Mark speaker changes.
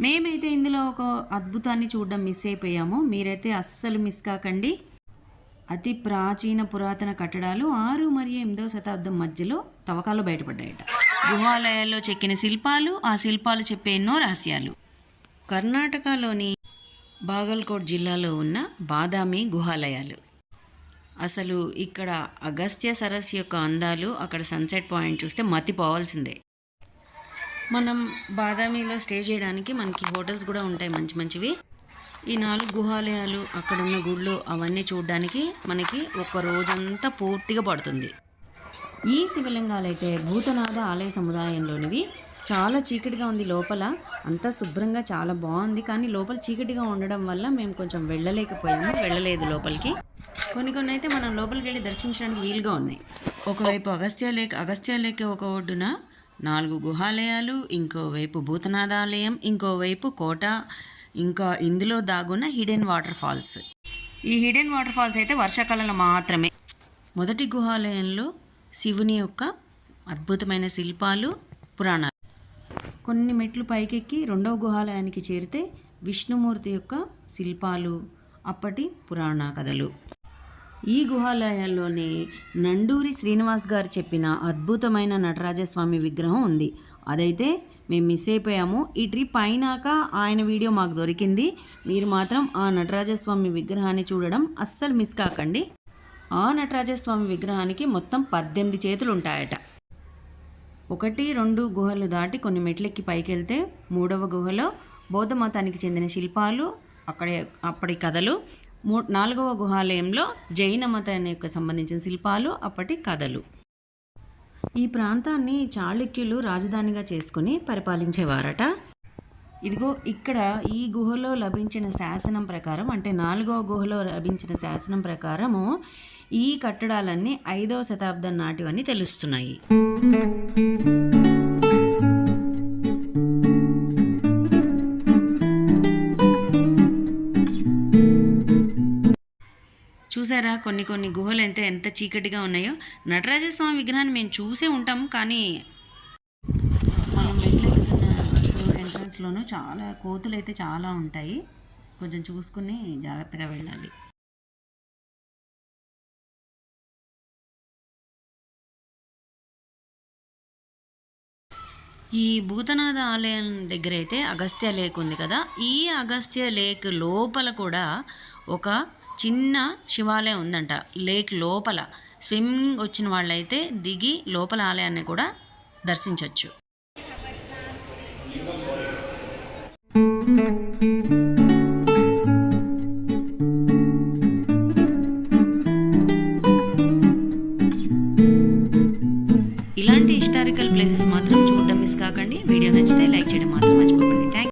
Speaker 1: మేమైతే ఇందులో ఒక అద్భుతాన్ని చూడడం మిస్ అయిపోయాము. మీరైతే అస్సలు మిస్ కాకండి. అతి ప్రాచీన పురాతన కట్టడాలు ఆరు మరియు ఎనిమిదవ శతాబ్దం మధ్యలో తవ్వకాలు బయటపడ్డాయట. గుహాలయాల్లో చెక్కిన శిల్పాలు ఆ శిల్పాలు చెప్పే ఎన్నో రహస్యాలు. కర్ణాటకలోని బాగల్కోట్ జిల్లాలో ఉన్న బాదామి గుహాలయాలు. అసలు ఇక్కడ అగస్త్య సరస్సు యొక్క అందాలు అక్కడ సన్సెట్ పాయింట్ చూస్తే మతిపోవాల్సిందే. మనం బాదామిలో స్టే చేయడానికి మనకి హోటల్స్ కూడా ఉంటాయి మంచి మంచివి. ఈ నాలుగు గుహాలయాలు అక్కడ ఉన్న గుళ్ళు అవన్నీ చూడడానికి మనకి ఒక రోజంతా పూర్తిగా పడుతుంది. ఈ శివలింగాలు అయితే భూతనాథ ఆలయ సముదాయంలోనివి. చాలా చీకటిగా ఉంది లోపల. అంతా శుభ్రంగా చాలా బాగుంది. కానీ లోపల చీకటిగా ఉండడం వల్ల మేము కొంచెం వెళ్ళలేకపోయాము. వెళ్ళలేదు లోపలికి. కొన్ని కొన్ని అయితే మనం లోపలికి వెళ్ళి దర్శించడానికి వీలుగా ఉన్నాయి. ఒకవైపు అగస్త్య లేక్ అగస్త్య లేక్ ఒక ఒడ్డున నాలుగు గుహాలయాలు ఇంకోవైపు భూతనాథాలయం ఇంకోవైపు కోట ఇంకా ఇందులో దాగున్న హిడెన్ వాటర్ ఫాల్స్. ఈ హిడెన్ వాటర్ ఫాల్స్ అయితే వర్షాకాలంలో మాత్రమే. మొదటి గుహాలయంలో శివుని యొక్క అద్భుతమైన శిల్పాలు పురాణాలు. కొన్ని మెట్లు పైకెక్కి రెండవ గుహాలయానికి చేరితే విష్ణుమూర్తి యొక్క శిల్పాలు అప్పటి పురాణ కథలు. ఈ గుహాలయాల్లోనే నండూరి శ్రీనివాస్ గారు చెప్పిన అద్భుతమైన నటరాజస్వామి విగ్రహం ఉంది. అదైతే మేము మిస్ అయిపోయాము. ఈ ట్రిప్ అయినాక ఆయన వీడియో మాకు దొరికింది. మీరు మాత్రం ఆ నటరాజస్వామి విగ్రహాన్ని చూడడం అస్సలు మిస్ కాకండి. ఆ నటరాజస్వామి విగ్రహానికి మొత్తం పద్దెనిమిది చేతులు ఉంటాయట. ఒకటి రెండు గుహలు దాటి కొన్ని మెట్లెక్కి పైకి వెళ్తే మూడవ గుహలో బౌద్ధ మతానికి చెందిన శిల్పాలు అక్కడ అప్పటి కథలు మూ నాలుగవ గుహాలయంలో జైన మతానికి సంబంధించిన శిల్పాలు అప్పటి కథలు. ఈ ప్రాంతాన్ని చాళుక్యులు రాజధానిగా చేసుకుని పరిపాలించేవారట. ఇదిగో ఇక్కడ ఈ గుహలో లభించిన శాసనం ప్రకారం అంటే నాలుగవ గుహలో లభించిన శాసనం ప్రకారము ఈ కట్టడాలన్నీ ఐదవ శతాబ్దం నాటివని తెలుస్తున్నాయి. చూసారా? కొన్ని కొన్ని గుహలు ఎంత ఎంత చీకటిగా ఉన్నాయో? నటరాజస్వామి విగ్రహాన్ని మేము చూసే ఉంటాం కానీ మనం మెట్లెక్కుతున్న ఎంట్రన్స్లోనూ చాలా కోతులు అయితే చాలా ఉంటాయి. కొంచెం చూసుకుని జాగ్రత్తగా వెళ్ళాలి. ఈ భూతనాథ ఆలయం దగ్గర అయితే అగస్త్య లేక్ ఉంది కదా? ఈ అగస్త్య లేక్ లోపల కూడా ఒక చిన్న శివాలయం ఉందంట లేక్ లోపల. స్విమ్మింగ్ వచ్చిన వాళ్ళైతే దిగి లోపల ఆలయాన్ని కూడా దర్శించవచ్చు ఇలాంటి హిస్టారికల్ ప్లేసెస్ మాత్రం చూడడం మిస్ కాకండి. వీడియో నచ్చితే లైక్ చేయడం మాత్రం